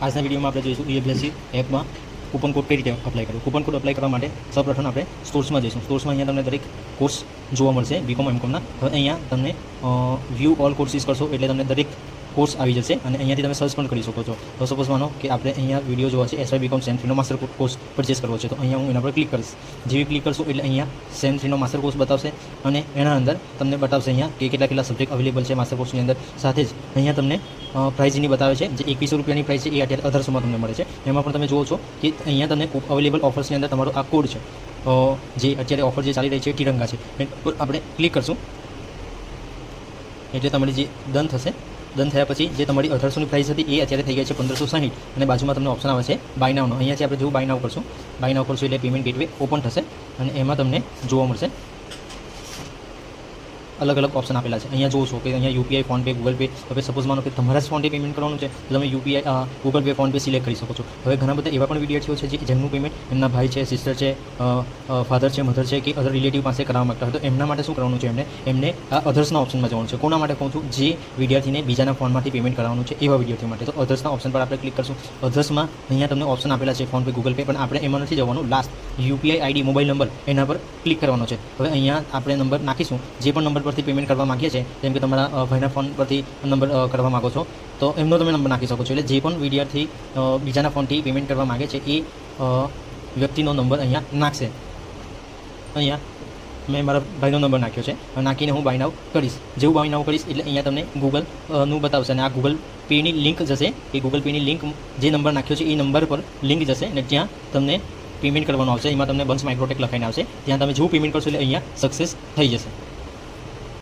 આજના વિડીયોમાં આપણે જોઈશું ઈએફએસસી એપમાં કૂપન કોડ કઈ રીતે અપ્લાય કરવું? કૂપન કોડ અપ્લાય કરવા માટે સૌપ્રથમ આપણે સ્ટોર્સમાં જઈશું. સ્ટોર્સમાં અહીંયા તમને દરેક કોર્સ જોવા મળશે બીકોમ એમકોમના હવે અહીંયા તમને વ્યૂ ઓલ કોર્સિસ કરશો, એટલે તમને દરેક કોર્સ આવી જશે અને અહીંયાથી તમે સર્ચ પણ કરી શકો છો. તો સપોઝ માનો કે આપણે અહીંયા વીડિયો જોવા છે એસઆઈ બીકોમ સેમ થ્રીનો માસ્ટર કોર્સ પરચેસ કરવો છે, તો અહીંયા હું એના પર ક્લિક કરીશ. જેવી ક્લિક કરશો એટલે અહીંયા સેમ થ્રીનો માસ્ટર કોર્સ બતાવશે અને એના અંદર તમને બતાવશે અહીંયા કે કેટલા કેટલા સબ્જેક્ટ અવેલેબલ છે માસ્ટર કોર્સની અંદર. સાથે જ અહીંયા તમને પ્રાઇઝની બતાવે છે, જે એકવીસો રૂપિયાની પ્રાઇસ છે, એ અત્યારે અઢારસોમાં તમને મળે છે. એમાં પણ તમે જુઓ છો કે અહીંયા તમને અવેલેબલ ઓફર્સની અંદર તમારો આ કોડ છે. જે અત્યારે ઓફર જે ચાલી રહી છે તિરંગા છે. આપણે ક્લિક કરશું. એટલે તમારી જે ડન થશે ડન થયા પછી જે તમારી અઢારસોની પ્રાઇસ હતી એ અત્યારે થઈ ગઈ છે પંદરસો સાહીઠ. અને બાજુમાં તમને ઓપ્શન આવે છે બાય નાવનો અહીંયાથી આપણે જેવું બાય નાવ કરશું. બાય નાવ કરશું એટલે પેમેન્ટ ગેટવે ઓપન થશે. અને એમાં તમને જોવા મળશે. અલગ અલગ ઓપ્શન આપેલા છે. અહીંયા જોવો છો કે અહીંયા યુપીઆઈ ફોનપે ગૂગલ પે હવે સપોઝ માનો કે તમારા જ ફોનથી પેમેન્ટ કરવાનું છે, તો તમે UPI Google Pay PhonePe select કરી શકો છો. હવે ઘણા બધા એવા પણ વીડિયો છે જે જેમનું પેમેન્ટ એમના ભાઈ છે સિસ્ટર છે ફાધર છે મધર છે કે અધર રિલેટિવ પાસે કરાવવા માંગતા હોય, તો એમના માટે શું કરવાનું છે એમને? એમને અધર્સના ઓપ્શનમાં જવાનું છે. કોના માટે કહું છું? જે વિદ્યાર્થીને બીજાના ફોનમાંથી પેમેન્ટ કરાવવાનું છે એવા વિદ્યાર્થીઓ માટે. તો અધર્સના ઓપ્શન પર આપણે ક્લિક કરશું. અધર્સમાં અહીંયા તમને ઓપ્શન આપેલા છે ફોનપે ગૂગલ પે પણ આપણે એમાં નથી જવાનું. Last UPI ID, mobile number એના પર ક્લિક કરવાનો છે. હવે અહીંયા આપણે નંબર નાખીશું. જે પણ નંબર પરથી પેમેન્ટ કરવા માગીએ છીએ, જેમ કે તમારા ભાઈના ફોન પરથી નંબર કરવા માગો છો, તો એમનો તમે નંબર નાખી શકો છો. એટલે જે પણ વિદ્યાર્થી બીજાના ફોનથી પેમેન્ટ કરવા માગે છે, એ વ્યક્તિનો નંબર અહીંયા નાખશે. અહીંયા મેં મારા ભાઈનો નંબર નાખ્યો છે. નાખીને હું બાય કરીશ. જેવું બાય કરીશ, એટલે અહીંયા તમને ગૂગલનું બતાવશે અને આ ગૂગલ પેની લિંક જશે. એ ગૂગલ પેની લિંક જે નંબર નાખ્યો છે, એ નંબર પર લિંક જશે. અને જ્યાં તમને પેમેન્ટ કરવાનું આવશે. એમાં તમને બંસ માઇક્રોટેક લખાઈને આવશે. ત્યાં તમે જેવું પેમેન્ટ કરશો એટલે અહીંયા સક્સેસ થઈ જશે.